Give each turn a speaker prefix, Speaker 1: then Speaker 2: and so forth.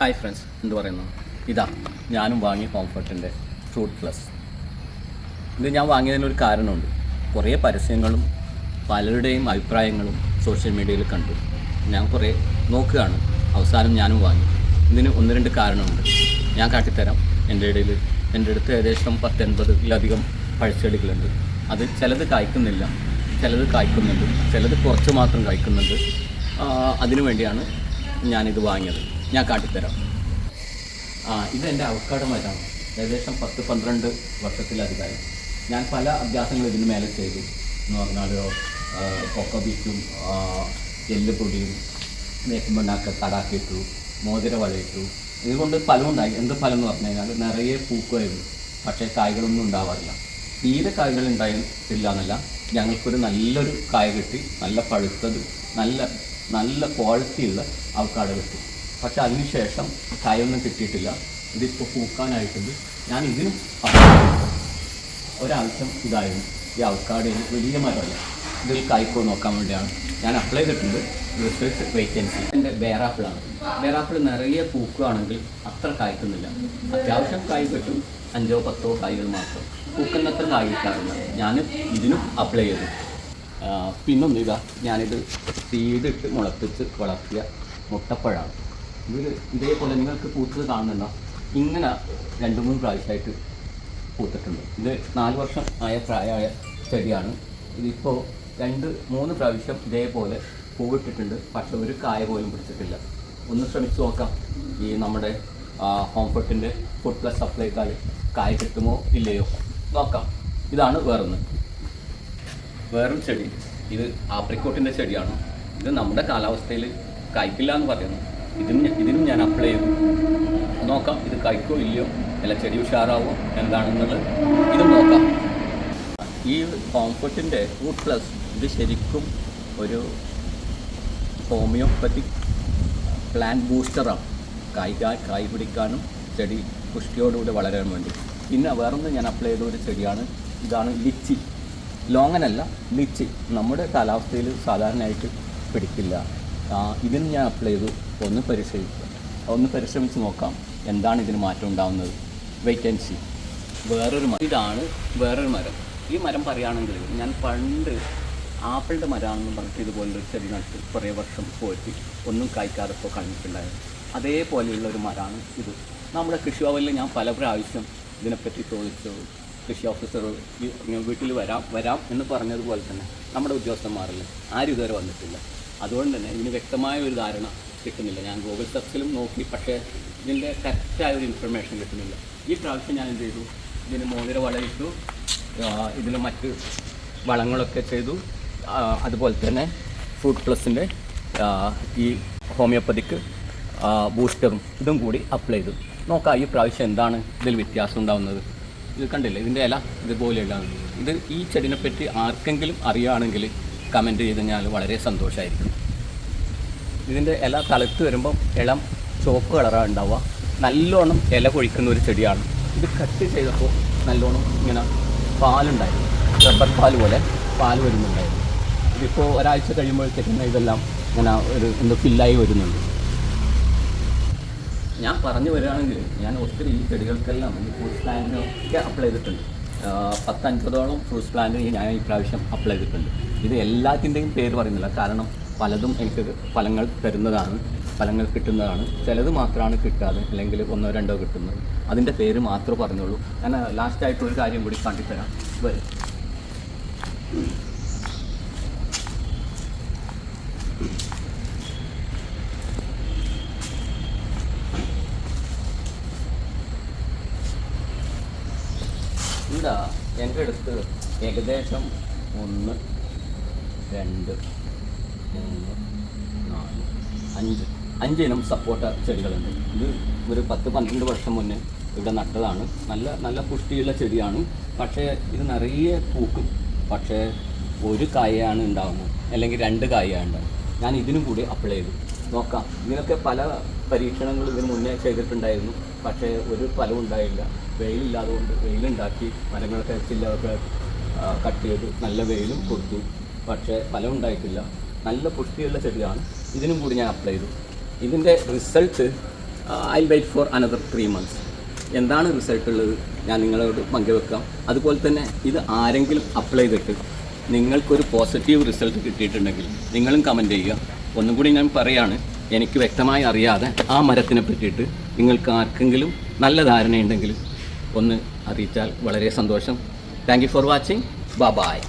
Speaker 1: Hi friends എന്ത് പറയുന്നു? ഇതാ ഞാനും വാങ്ങി കോംഫർട്ടിന്റെ ഫ്രൂട്ട് പ്ലസ് ഇത് ഞാൻ വാങ്ങിയതിനൊരു കാരണമുണ്ട്. കുറേ പരസ്യങ്ങളും പലരുടെയും അഭിപ്രായങ്ങളും സോഷ്യൽ മീഡിയയിൽ കണ്ടു. ഞാൻ കുറേ നോക്കുകയാണ്. അവസാനം ഞാനും വാങ്ങി. ഇതിന് ഒന്ന് രണ്ട് കാരണമുണ്ട്. ഞാൻ കാട്ടിത്തരാം. എന്റെ ഇടയിൽ എന്റെ അടുത്ത് ഏകദേശം പത്തൊൻപതിലധികം പഴച്ചെടികളുണ്ട് അത് ചിലത് കായ്ക്കുന്നില്ല ചിലത് കായ്ക്കുന്നുണ്ട് ചിലത് കുറച്ച് മാത്രം കായ്ക്കുന്നുണ്ട്. അതിനു വേണ്ടിയാണ് ഞാനിത് വാങ്ങിയത്. ഞാൻ കാട്ടിത്തരാം. ആ ഇതെന്റെ അവക്കാട് മരമാണ് ഏകദേശം പത്ത് പന്ത്രണ്ട് വർഷത്തിലധികമായി ഞാൻ പല അഭ്യാസങ്ങളും ഇതിന് മേലെ ചെയ്തു. എന്ന് പറഞ്ഞാൽ എല്ല് എല്ലുപൊടിയും മേക്കുമണ്ണാക്ക തടാക്കിയിട്ടു മോതിര വളയിട്ടു ഇതുകൊണ്ട് ഫലമുണ്ടായി. എന്ത് ഫലം എന്ന് പറഞ്ഞു കഴിഞ്ഞാൽ നിറയെ പൂക്കുമായിരുന്നു. പക്ഷേ കായ്കളൊന്നും ഉണ്ടാവാറില്ല. തീരെ കായ്കൾ ഉണ്ടായിട്ടില്ല എന്നല്ല ഞങ്ങൾക്കൊരു നല്ലൊരു കായ കിട്ടി. നല്ല പഴുത്തത് നല്ല നല്ല ക്വാളിറ്റിയുള്ള അവക്കാട് കിട്ടി. പക്ഷെ അതിനുശേഷം കായൊന്നും കിട്ടിയിട്ടില്ല. ഇതിപ്പോൾ പൂക്കാനായിട്ടുണ്ട്. ഞാൻ ഇതിനും ഒരാവശ്യം ഇതായിരുന്നു. ഈ അവക്കാടയിൽ വലിയ മരമല്ല. ഇതിൽ കായ്ക്കോ നോക്കാൻ വേണ്ടിയാണ്. ഞാൻ അപ്ലൈ ചെയ്തിട്ടുണ്ട്. റിസൾട്ട് വേക്കൻസി എന്റെ ബേറാപ്പിളാണ് ബേറാപ്പിൾ നിറയെ പൂക്കുകയാണെങ്കിൽ അത്ര കായ്ക്കുന്നില്ല. അത്യാവശ്യം കായ് കിട്ടും. അഞ്ചോ പത്തോ കായ്കൾ മാത്രം. പൂക്കുന്നത്ര കായ് കിട്ടാറില്ല ഞാൻ ഇതിനും അപ്ലൈ ചെയ്തു. പിന്നൊന്നിതാ ഞാനിത് സീഡിട്ട് മുളപ്പിച്ച് വളർത്തിയ മുട്ടപ്പഴമാണ് ഇതേപോലെ നിങ്ങൾക്ക് പൂത്തത് കാണുന്നുണ്ടോ? ഇങ്ങനെ രണ്ട് മൂന്ന് പ്രാവശ്യമായിട്ട് പൂത്തിട്ടുണ്ട്. ഇത് നാല് വർഷം ആയ പ്രായമായ ചെടിയാണ്. ഇതിപ്പോൾ രണ്ട് മൂന്ന് പ്രാവശ്യം ഇതേപോലെ പൂവിട്ടിട്ടുണ്ട്. പക്ഷെ ഒരു കായ പോലും പിടിച്ചിട്ടില്ല. ഒന്ന് ശ്രമിച്ചു നോക്കാം. ഈ നമ്മുടെ ഹോംഫർട്ടിന്റെ ഫുഡ് പ്ലസ് സപ്ലൈക്കാൽ കായ കിട്ടുമോ ഇല്ലയോ? നോക്കാം. ഇതാണ് വേറൊന്ന്. വേറൊരു ചെടി. ഇത് ആപ്രിക്കോട്ടിന്റെ ചെടിയാണ്. ഇത് നമ്മുടെ കാലാവസ്ഥയിൽ കായ്ക്കില്ല എന്ന് പറയുന്നു. ഇതിനും ഇതിനും ഞാൻ അപ്ലൈ ചെയ്തു. നോക്കാം ഇത് കഴിക്കോ ഇല്ലയോ അല്ല ചെടി ഉഷാറാവോ എന്താണെന്നുള്ളത് ഇതും നോക്കാം. ഈ കോംഫർട്ടിന്റെ ഫുഡ് പ്ലസ് ഇത് ശരിക്കും ഒരു ഹോമിയോപ്പത്തിക് പ്ലാന്റ് ബൂസ്റ്ററാണ് കായ് കായ് പിടിക്കാനും ചെടി പുഷ്ടിയോടുകൂടി വളരാൻ വേണ്ടി. പിന്നെ വേറൊന്ന് ഞാൻ അപ്ലൈ ചെയ്ത ഒരു ചെടിയാണ് ഇതാണ് ലിച്ചി. ലോങ്ങനല്ല ലിച്ചി. നമ്മുടെ കാലാവസ്ഥയിൽ സാധാരണയായിട്ട് പിടിക്കില്ല. ഇതിന് ഞാൻ അപ്ലൈ ചെയ്തു. ഒന്ന് പരിശ്രമിക്കുക ഒന്ന് പരിശ്രമിച്ച് നോക്കാം. എന്താണ് ഇതിന് മാറ്റം ഉണ്ടാകുന്നത് വെയിറ്റൻസി വേറൊരു മരം. ഇതാണ് വേറൊരു മരം. ഈ മരം പറയുകയാണെങ്കിൽ ഞാൻ പണ്ട് ആപ്പിളിന്റെ മരമാണെന്ന് പറഞ്ഞിട്ട് ഇതുപോലൊരു ചെടി നട്ട് കുറേ വർഷം പോയിട്ട് ഒന്നും കായ്ക്കാതെ ഇപ്പോൾ കഴിഞ്ഞിട്ടുണ്ടായിരുന്നു അതേപോലെയുള്ള ഒരു മരമാണ് ഇത്. നമ്മുടെ കൃഷി ഭവനിൽ ഞാൻ പല പ്രാവശ്യം ഇതിനെപ്പറ്റി ചോദിച്ചു. കൃഷി ഓഫീസർ വീട്ടിൽ വരാം വരാം എന്ന് പറഞ്ഞതുപോലെ തന്നെ നമ്മുടെ ഉദ്യോഗസ്ഥന്മാരിൽ ആരും ഇതുവരെ വന്നിട്ടില്ല. അതുകൊണ്ട് തന്നെ ഇതിന് വ്യക്തമായ ഒരു ധാരണ കിട്ടുന്നില്ല. ഞാൻ ഗൂഗിൾ സെർച്ചിലും നോക്കി പക്ഷേ ഇതിന്റെ കറക്റ്റായ ഒരു ഇൻഫർമേഷൻ കിട്ടുന്നില്ല. ഈ പ്രാവശ്യം ഞാൻ എന്ത് ചെയ്തു? ഇതിന് മോതിര വളയിട്ടു ഇതിൽ മറ്റ് വളങ്ങളൊക്കെ ചെയ്തു. അതുപോലെ തന്നെ ഫുഡ് പ്ലസിന്റെ ഈ ഹോമിയോപ്പതിക്ക് ബൂസ്റ്ററും ഇതും കൂടി അപ്ലൈ ചെയ്തു. നോക്കാം ഈ പ്രാവശ്യം എന്താണ് ഇതിൽ വ്യത്യാസം ഉണ്ടാകുന്നത് ഇത് കണ്ടില്ലേ? ഇതിന്റെ ഇല ഇതുപോലെയുള്ള ഇത് ഈ ചെടിനെപ്പറ്റി ആർക്കെങ്കിലും അറിയുകയാണെങ്കിൽ കമന്റ് ചെയ്ത് കഴിഞ്ഞാൽ വളരെ സന്തോഷമായിരിക്കും ഇതിന്റെ ഇല തളുത്ത് വരുമ്പം ഇളം ചുവപ്പ് കളറാണ് ഉണ്ടാവുക. നല്ലോണം ഇല കൊഴിക്കുന്ന ഒരു ചെടിയാണ്. ഇത് കട്ട് ചെയ്തപ്പോൾ നല്ലോണം ഇങ്ങനെ പാലുണ്ടായിരുന്നു. റബ്ബർ പാൽ പോലെ പാൽ വരുന്നുണ്ടായിരുന്നു. ഇതിപ്പോൾ ഒരാഴ്ച കഴിയുമ്പോഴത്തേക്കും ഇതെല്ലാം ഇങ്ങനെ ഒരു എന്ത് ഫില്ലായി വരുന്നുണ്ട്. ഞാൻ പറഞ്ഞു വരികയാണെങ്കിൽ ഞാൻ ഒത്തിരി ഈ ചെടികൾക്കെല്ലാം ഈ ഫ്രൂട്ട്സ് പ്ലാന്റിനൊക്കെ അപ്ലൈ ചെയ്തിട്ടുണ്ട്. പത്തൻപതോളം ഫ്രൂട്ട്സ് പ്ലാന്റ് ഞാൻ ഈ പ്രാവശ്യം അപ്ലൈ ചെയ്തിട്ടുണ്ട്. ഇത് എല്ലാത്തിന്റെയും പേര് പറയുന്നില്ല. കാരണം പലതും എനിക്ക് ഫലങ്ങൾ തരുന്നതാണ് ഫലങ്ങൾ കിട്ടുന്നതാണ്. ചിലത് മാത്രമാണ് കിട്ടാതെ അല്ലെങ്കിൽ ഒന്നോ രണ്ടോ കിട്ടുന്നത്. അതിന്റെ പേര് മാത്രമേ പറഞ്ഞുള്ളൂ. ഞാൻ ലാസ്റ്റായിട്ട് ഒരു കാര്യം കൂടി കാട്ടിത്തരാം എന്താ? എന്റെ അടുത്ത് ഏകദേശം ഒന്ന് രണ്ട് മൂന്ന് നാല് അഞ്ച്. അഞ്ച് ഇനം സപ്പോട്ട ചെടികളുണ്ട്. ഇത് ഒരു പത്ത് പന്ത്രണ്ട് വർഷം മുന്നേ ഇവിടെ നട്ടതാണ്. നല്ല നല്ല പുഷ്ടിയുള്ള ചെടിയാണ്. പക്ഷേ ഇത് നിറയെ പൂക്കും. പക്ഷേ ഒരു കായയാണ് ഉണ്ടാകുന്നത് അല്ലെങ്കിൽ രണ്ട് കായയാണ് ഉണ്ടാകുന്നത് ഞാൻ ഇതിനും കൂടി അപ്ലൈ ചെയ്തു. നോക്കാം. ഇതിനൊക്കെ പല പരീക്ഷണങ്ങൾ ഇതിന് മുന്നേ ചെയ്തിട്ടുണ്ടായിരുന്നു. പക്ഷേ ഒരു ഫലം ഉണ്ടായില്ല. വെയിലില്ലാതുകൊണ്ട് വെയിലുണ്ടാക്കി മരങ്ങളൊക്കെ ചില്ലൊക്കെ കട്ട് ചെയ്ത് നല്ല വെയിലും കൊടുത്തു. പക്ഷേ ഫലം ഉണ്ടായിട്ടില്ല. നല്ല പുഷ്ടിയുള്ള ചെടിയാണ്. ഇതിനും കൂടി ഞാൻ അപ്ലൈ ചെയ്തു. ഇതിന്റെ result I wait for another three months എന്താണ് റിസൾട്ട് ഉള്ളത്? ഞാൻ നിങ്ങളോട് പങ്കുവെക്കാം. അതുപോലെ തന്നെ ഇത് ആരെങ്കിലും അപ്ലൈ ചെയ്തിട്ട് നിങ്ങൾക്കൊരു പോസിറ്റീവ് റിസൾട്ട് കിട്ടിയിട്ടുണ്ടെങ്കിൽ നിങ്ങളും കമന്റ് ചെയ്യുക. ഒന്നും കൂടി ഞാൻ പറയാണ് എനിക്ക് വ്യക്തമായി അറിയാതെ ആ മരത്തിനെ പറ്റിയിട്ട് നിങ്ങൾക്ക് ആർക്കെങ്കിലും നല്ല ധാരണയുണ്ടെങ്കിൽ ഒന്ന് അറിയിച്ചാൽ വളരെ സന്തോഷം. താങ്ക് ഫോർ വാച്ചിങ് ബ ബായ്